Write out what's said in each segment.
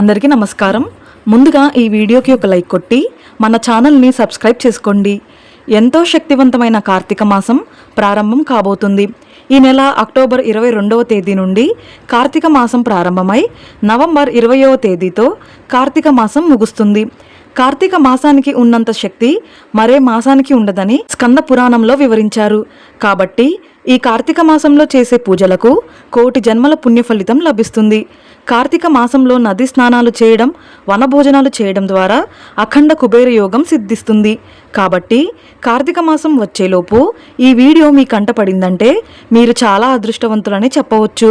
అందరికీ నమస్కారం. ముందుగా ఈ వీడియోకి ఒక లైక్ కొట్టి మన ఛానల్ని సబ్స్క్రైబ్ చేసుకోండి. ఎంతో శక్తివంతమైన కార్తీక మాసం ప్రారంభం కాబోతుంది. ఈ నెల అక్టోబర్ ఇరవై రెండవ తేదీ నుండి కార్తీక మాసం ప్రారంభమై నవంబర్ ఇరవయవ తేదీతో కార్తీక మాసం ముగుస్తుంది. కార్తీక మాసానికి ఉన్నంత శక్తి మరే మాసానికి ఉండదని స్కంద పురాణంలో వివరించారు. కాబట్టి ఈ కార్తీక మాసంలో చేసే పూజలకు కోటి జన్మల పుణ్య ఫలితం లభిస్తుంది. కార్తీక మాసంలో నది స్నానాలు చేయడం వనభోజనాలు చేయడం ద్వారా అఖండ కుబేర యోగం సిద్ధిస్తుంది. కాబట్టి కార్తీక మాసం వచ్చేలోపు ఈ వీడియో మీ కంటపడిందంటే మీరు చాలా అదృష్టవంతులని చెప్పవచ్చు.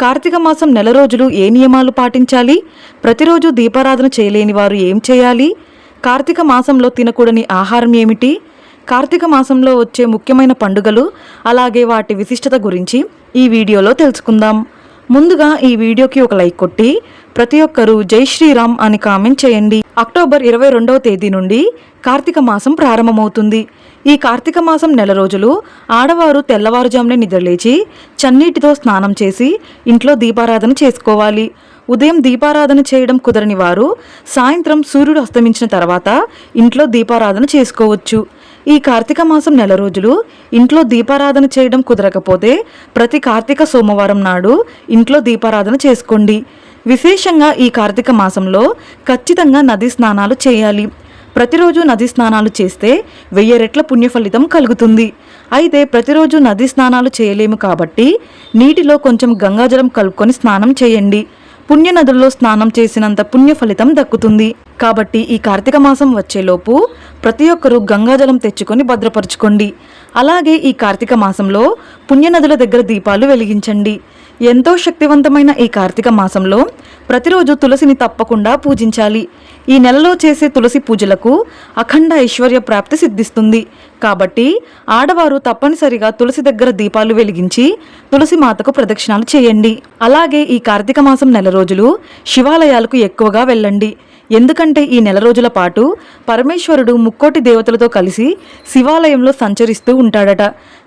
కార్తీక మాసం నెల రోజులు ఏ నియమాలు పాటించాలి? ప్రతిరోజు దీపారాధన చేయలేని వారు ఏం చేయాలి? కార్తీక మాసంలో తినకూడని ఆహారం ఏమిటి? కార్తీక మాసంలో వచ్చే ముఖ్యమైన పండుగలు అలాగే వాటి విశిష్టత గురించి ఈ వీడియోలో తెలుసుకుందాం. ముందుగా ఈ వీడియోకి ఒక లైక్ కొట్టి ప్రతి ఒక్కరూ జై శ్రీరామ్ అని కామెంట్ చేయండి. అక్టోబర్ ఇరవై రెండవ తేదీ నుండి కార్తీక మాసం ప్రారంభమవుతుంది. ఈ కార్తీక మాసం నెల రోజులు ఆడవారు తెల్లవారుజామునే నిద్రలేచి చన్నీటితో స్నానం చేసి ఇంట్లో దీపారాధన చేసుకోవాలి. ఉదయం దీపారాధన చేయడం కుదరని వారు సాయంత్రం సూర్యుడు అస్తమించిన తర్వాత ఇంట్లో దీపారాధన చేసుకోవచ్చు. ఈ కార్తీక మాసం నెల రోజులు ఇంట్లో దీపారాధన చేయడం కుదరకపోతే ప్రతి కార్తీక సోమవారం నాడు ఇంట్లో దీపారాధన చేసుకోండి. విశేషంగా ఈ కార్తీక మాసంలో ఖచ్చితంగా నది స్నానాలు చేయాలి. ప్రతిరోజు నది స్నానాలు చేస్తే వెయ్యి రెట్ల పుణ్యఫలితం కలుగుతుంది. అయితే ప్రతిరోజు నది స్నానాలు చేయలేము కాబట్టి నీటిలో కొంచెం గంగాజలం కలుపుకొని స్నానం చేయండి. పుణ్య నదుల్లో స్నానం చేసినంత పుణ్య ఫలితం దక్కుతుంది. కాబట్టి ఈ కార్తీక మాసం వచ్చేలోపు ప్రతి ఒక్కరూ గంగాజలం తెచ్చుకొని భద్రపరచుకోండి. అలాగే ఈ కార్తీక మాసంలో పుణ్యనదుల దగ్గర దీపాలు వెలిగించండి. ఎంతో శక్తివంతమైన ఈ కార్తీక మాసంలో ప్రతిరోజు తులసిని తప్పకుండా పూజించాలి. ఈ నెలలో చేసే తులసి పూజలకు అఖండ ఐశ్వర్య ప్రాప్తి సిద్ధిస్తుంది. కాబట్టి ఆడవారు తప్పనిసరిగా తులసి దగ్గర దీపాలు వెలిగించి తులసి మాతకు ప్రదక్షిణాలు చేయండి. అలాగే ఈ కార్తీక మాసం నెల రోజులు శివాలయాలకు ఎక్కువగా వెళ్ళండి. ఎందుకంటే ఈ నెల రోజుల పాటు పరమేశ్వరుడు ముక్కోటి దేవతలతో కలిసి శివాలయంలో సంచరిస్తూ ఉంటాడట.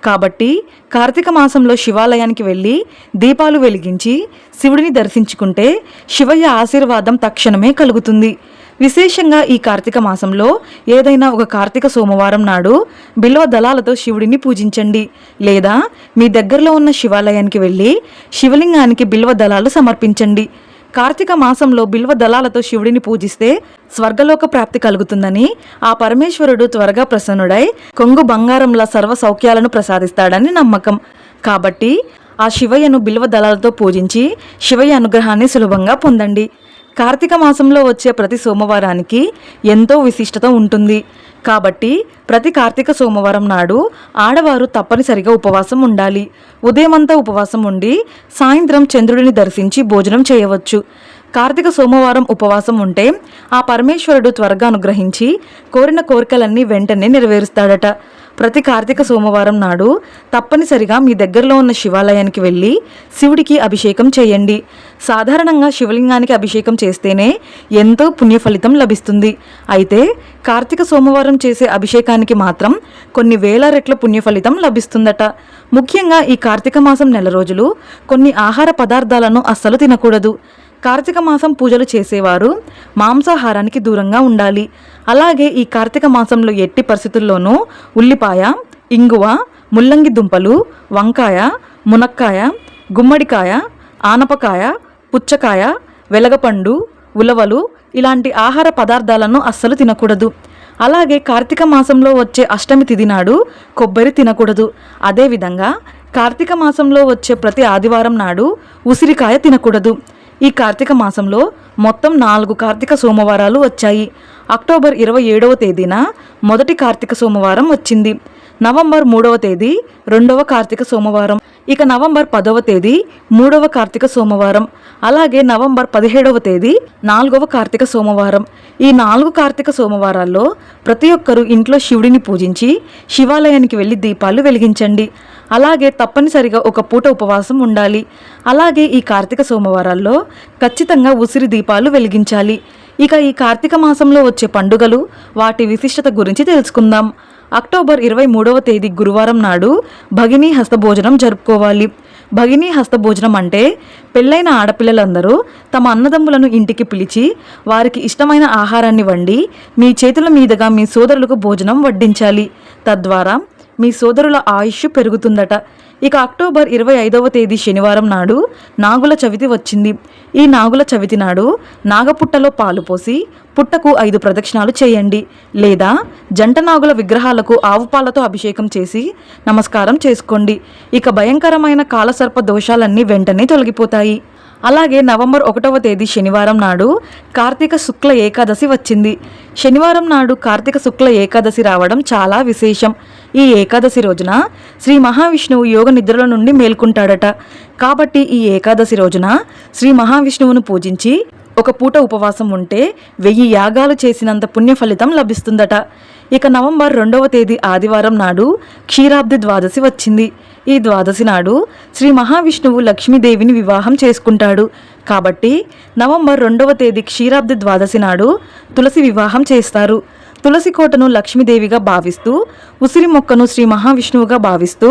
కాబట్టి కార్తీక మాసంలో శివాలయానికి వెళ్ళి దీపాలు వెలిగించి శివుడిని దర్శించుకుంటే శివయ్య ఆశీర్వాదం తక్షణమే కలుగుతుంది. విశేషంగా ఈ కార్తీక మాసంలో ఏదైనా ఒక కార్తీక సోమవారం నాడు బిల్వ దళాలతో శివుడిని పూజించండి. లేదా మీ దగ్గరలో ఉన్న శివాలయానికి వెళ్ళి శివలింగానికి బిల్వ దళాలు సమర్పించండి. కార్తీక మాసంలో బిల్వ దళాలతో శివుడిని పూజిస్తే స్వర్గలోక ప్రాప్తి కలుగుతుందని ఆ పరమేశ్వరుడు త్వరగా ప్రసన్నుడై కొంగు బంగారంలా సర్వ సౌఖ్యాలను ప్రసాదిస్తాడని నమ్మకం. కాబట్టి ఆ శివయ్యను బిల్వ దళాలతో పూజించి శివయ్య అనుగ్రహాన్ని సులభంగా పొందండి. కార్తీక మాసంలో వచ్చే ప్రతి సోమవారానికి ఎంతో విశిష్టత ఉంటుంది. కాబట్టి ప్రతి కార్తీక సోమవారం నాడు ఆడవారు తప్పనిసరిగా ఉపవాసం ఉండాలి. ఉదయమంతా ఉపవాసం ఉండి సాయంత్రం చంద్రుడిని దర్శించి భోజనం చేయవచ్చు. కార్తీక సోమవారం ఉపవాసం ఉంటే ఆ పరమేశ్వరుడు త్వరగా అనుగ్రహించి కోరిన కోరికలన్నీ వెంటనే నెరవేరుస్తాడట. ప్రతి కార్తీక సోమవారం నాడు తప్పనిసరిగా మీ దగ్గరలో ఉన్న శివాలయానికి వెళ్ళి శివుడికి అభిషేకం చేయండి. సాధారణంగా శివలింగానికి అభిషేకం చేస్తేనే ఎంతో పుణ్య ఫలితం లభిస్తుంది. అయితే కార్తీక సోమవారం చేసే అభిషేకానికి మాత్రం కొన్ని వేల రెట్ల పుణ్య ఫలితం లభిస్తుందట. ముఖ్యంగా ఈ కార్తీక మాసం నెల రోజులు కొన్ని ఆహార పదార్థాలను అస్సలు తినకూడదు. కార్తీక మాసం పూజలు చేసేవారు. మాంసాహారానికి దూరంగా ఉండాలి. అలాగే ఈ కార్తీక మాసంలో ఎట్టి పరిస్థితుల్లోనూ ఉల్లిపాయ ఇంగువ ముల్లంగి దుంపలు వంకాయ మునక్కాయ గుమ్మడికాయ ఆనపకాయ పుచ్చకాయ వెలగపండు ఉలవలు ఇలాంటి ఆహార పదార్థాలను అస్సలు తినకూడదు. అలాగే కార్తీక మాసంలో వచ్చే అష్టమి తిథి నాడు కొబ్బరి తినకూడదు. అదేవిధంగా కార్తీక మాసంలో వచ్చే ప్రతి ఆదివారం నాడు ఉసిరికాయ తినకూడదు. ఈ కార్తీక మాసంలో మొత్తం నాలుగు కార్తీక సోమవారాలు వచ్చాయి. అక్టోబర్ ఇరవై ఏడవ తేదీన మొదటి కార్తీక సోమవారం వచ్చింది. నవంబర్ మూడవ తేదీ రెండవ కార్తీక సోమవారం. ఇక నవంబర్ పదవ తేదీ మూడవ కార్తీక సోమవారం. అలాగే నవంబర్ పదిహేడవ తేదీ నాలుగవ కార్తీక సోమవారం. ఈ నాలుగు కార్తీక సోమవారాల్లో ప్రతి ఒక్కరూ ఇంట్లో శివుడిని పూజించి శివాలయానికి వెళ్ళి దీపాలు వెలిగించండి. అలాగే తప్పనిసరిగా ఒక పూట ఉపవాసం ఉండాలి. అలాగే ఈ కార్తీక సోమవారాల్లో ఖచ్చితంగా ఉసిరి దీపాలు వెలిగించాలి. ఇక ఈ కార్తీక మాసంలో వచ్చే పండుగలు వాటి విశిష్టత గురించి తెలుసుకుందాం. అక్టోబర్ ఇరవై మూడవ తేదీ గురువారం నాడు భగినీ హస్తభోజనం జరుపుకోవాలి. భగినీ హస్తభోజనం అంటే పెళ్ళైన ఆడపిల్లలందరూ తమ అన్నదమ్ములను ఇంటికి పిలిచి వారికి ఇష్టమైన ఆహారాన్ని వండి మీ చేతుల మీదుగా మీ సోదరులకు భోజనం వడ్డించాలి. తద్వారా మీ సోదరుల ఆయుష్ పెరుగుతుందట. ఇక అక్టోబర్ ఇరవై ఐదవ తేదీ శనివారం నాడు నాగుల చవితి వచ్చింది. ఈ నాగుల చవితి నాడు నాగపుట్టలో పాలు పోసి పుట్టకు ఐదు ప్రదక్షిణాలు చేయండి. లేదా జంట నాగుల విగ్రహాలకు ఆవు పాలతో అభిషేకం చేసి నమస్కారం చేసుకోండి. ఇక భయంకరమైన కాలసర్ప దోషాలన్నీ వెంటనే తొలగిపోతాయి. అలాగే నవంబర్ ఒకటవ తేదీ శనివారం నాడు కార్తీక శుక్ల ఏకాదశి వచ్చింది. శనివారం నాడు కార్తీక శుక్ల ఏకాదశి రావడం చాలా విశేషం. ఈ ఏకాదశి రోజున శ్రీ మహావిష్ణువు యోగ నిద్రల నుండి మేల్కుంటాడట. కాబట్టి ఈ ఏకాదశి రోజున శ్రీ మహావిష్ణువును పూజించి ఒక పూట ఉపవాసం ఉంటే వెయ్యి యాగాలు చేసినంత పుణ్య ఫలితం లభిస్తుందట. ఇక నవంబర్ రెండవ తేదీ ఆదివారం నాడు క్షీరాబ్ది ద్వాదశి వచ్చింది. ఈ ద్వాదశి నాడు శ్రీ మహావిష్ణువు లక్ష్మీదేవిని వివాహం చేసుకుంటాడు. కాబట్టి నవంబర్ రెండవ తేదీ క్షీరాబ్ది ద్వాదశి నాడు తులసి వివాహం చేస్తారు. తులసి కోటను లక్ష్మీదేవిగా భావిస్తూ ఉసిరి మొక్కను శ్రీ మహావిష్ణువుగా భావిస్తూ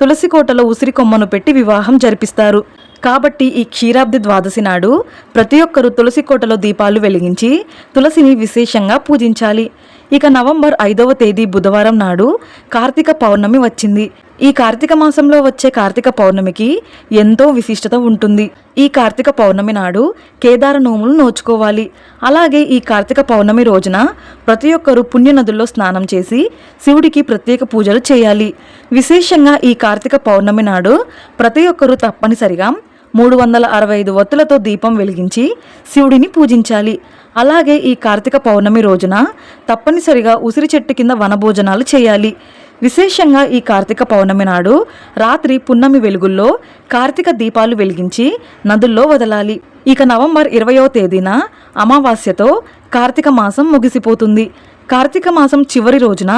తులసి కోటలో ఉసిరి కొమ్మను పెట్టి వివాహం జరిపిస్తారు. కాబట్టి ఈ క్షీరాబ్ది ద్వాదశి నాడు ప్రతి ఒక్కరూ తులసి కోటలో దీపాలు వెలిగించి తులసిని విశేషంగా పూజించాలి. ఇక నవంబర్ ఐదవ తేదీ బుధవారం నాడు కార్తీక పౌర్ణమి వచ్చింది. ఈ కార్తీక మాసంలో వచ్చే కార్తీక పౌర్ణమికి ఎంతో విశిష్టత ఉంటుంది. ఈ కార్తీక పౌర్ణమి నాడు కేదార నోములు నోచుకోవాలి. అలాగే ఈ కార్తీక పౌర్ణమి రోజున ప్రతి ఒక్కరూ పుణ్యనదుల్లో స్నానం చేసి శివుడికి ప్రత్యేక పూజలు చేయాలి. విశేషంగా ఈ కార్తీక పౌర్ణమి నాడు ప్రతి ఒక్కరూ తప్పనిసరిగా మూడు వందల అరవై ఐదు ఒత్తులతో దీపం వెలిగించి శివుడిని పూజించాలి. అలాగే ఈ కార్తీక పౌర్ణమి రోజున తప్పనిసరిగా ఉసిరి చెట్టు కింద వనభోజనాలు చేయాలి. విశేషంగా ఈ కార్తీక పౌర్ణమి నాడు రాత్రి పున్నమి వెలుగుల్లో కార్తీక దీపాలు వెలిగించి నదుల్లో వదలాలి. ఇక నవంబర్ ఇరవయో తేదీన అమావాస్యతో కార్తీక మాసం ముగిసిపోతుంది. కార్తీక మాసం చివరి రోజున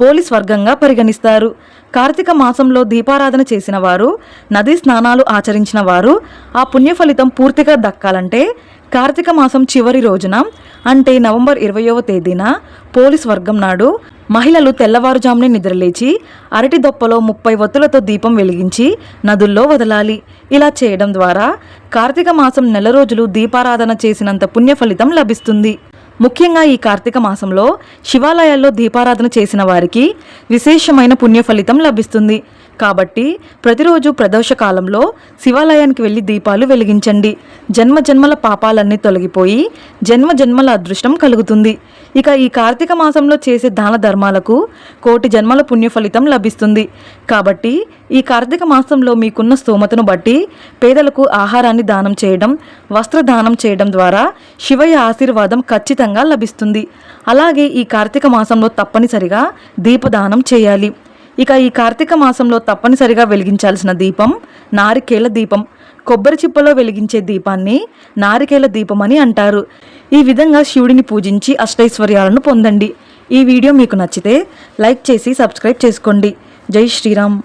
పోలీస్ వర్గంగా పరిగణిస్తారు. కార్తీక మాసంలో దీపారాధన చేసిన వారు నదీ స్నానాలు ఆచరించిన వారు ఆ పుణ్య ఫలితం పూర్తిగా దక్కాలంటే కార్తీక మాసం చివరి రోజున అంటే నవంబర్ ఇరవయవ తేదీన పోలీస్ వర్గం నాడు మహిళలు తెల్లవారుజామునే నిద్రలేచి అరటి దొప్పలో ముప్పై ఒత్తులతో దీపం వెలిగించి నదుల్లో వదలాలి. ఇలా చేయడం ద్వారా కార్తీక మాసం నెల రోజులు దీపారాధన చేసినంత పుణ్య ఫలితం లభిస్తుంది. ముఖ్యంగా ఈ కార్తీక మాసంలో శివాలయాల్లో దీపారాధన చేసిన వారికి విశేషమైన పుణ్య ఫలితం లభిస్తుంది. కాబట్టి ప్రతిరోజు ప్రదోష కాలంలో శివాలయానికి వెళ్ళి దీపాలు వెలిగించండి. జన్మ జన్మల పాపాలన్నీ తొలగిపోయి జన్మ జన్మల అదృష్టం కలుగుతుంది. ఇక ఈ కార్తీక మాసంలో చేసే దాన ధర్మాలకు కోటి జన్మల పుణ్య ఫలితం లభిస్తుంది. కాబట్టి ఈ కార్తీక మాసంలో మీకున్న స్తోమతను బట్టి పేదలకు ఆహారాన్ని దానం చేయడం వస్త్రదానం చేయడం ద్వారా శివయ్య ఆశీర్వాదం ఖచ్చితంగా లభిస్తుంది. అలాగే ఈ కార్తీక మాసంలో తప్పనిసరిగా దీపదానం చేయాలి. ఇక ఈ కార్తీక మాసంలో తప్పనిసరిగా వెలిగించాల్సిన దీపం నారికేల దీపం. కొబ్బరి చిప్పలో వెలిగించే దీపాన్ని నారికేల దీపం అని అంటారు. ఈ విధంగా శివుడిని పూజించి అష్టైశ్వర్యాలను పొందండి. ఈ వీడియో మీకు నచ్చితే లైక్ చేసి సబ్స్క్రైబ్ చేసుకోండి. జై శ్రీరామ్.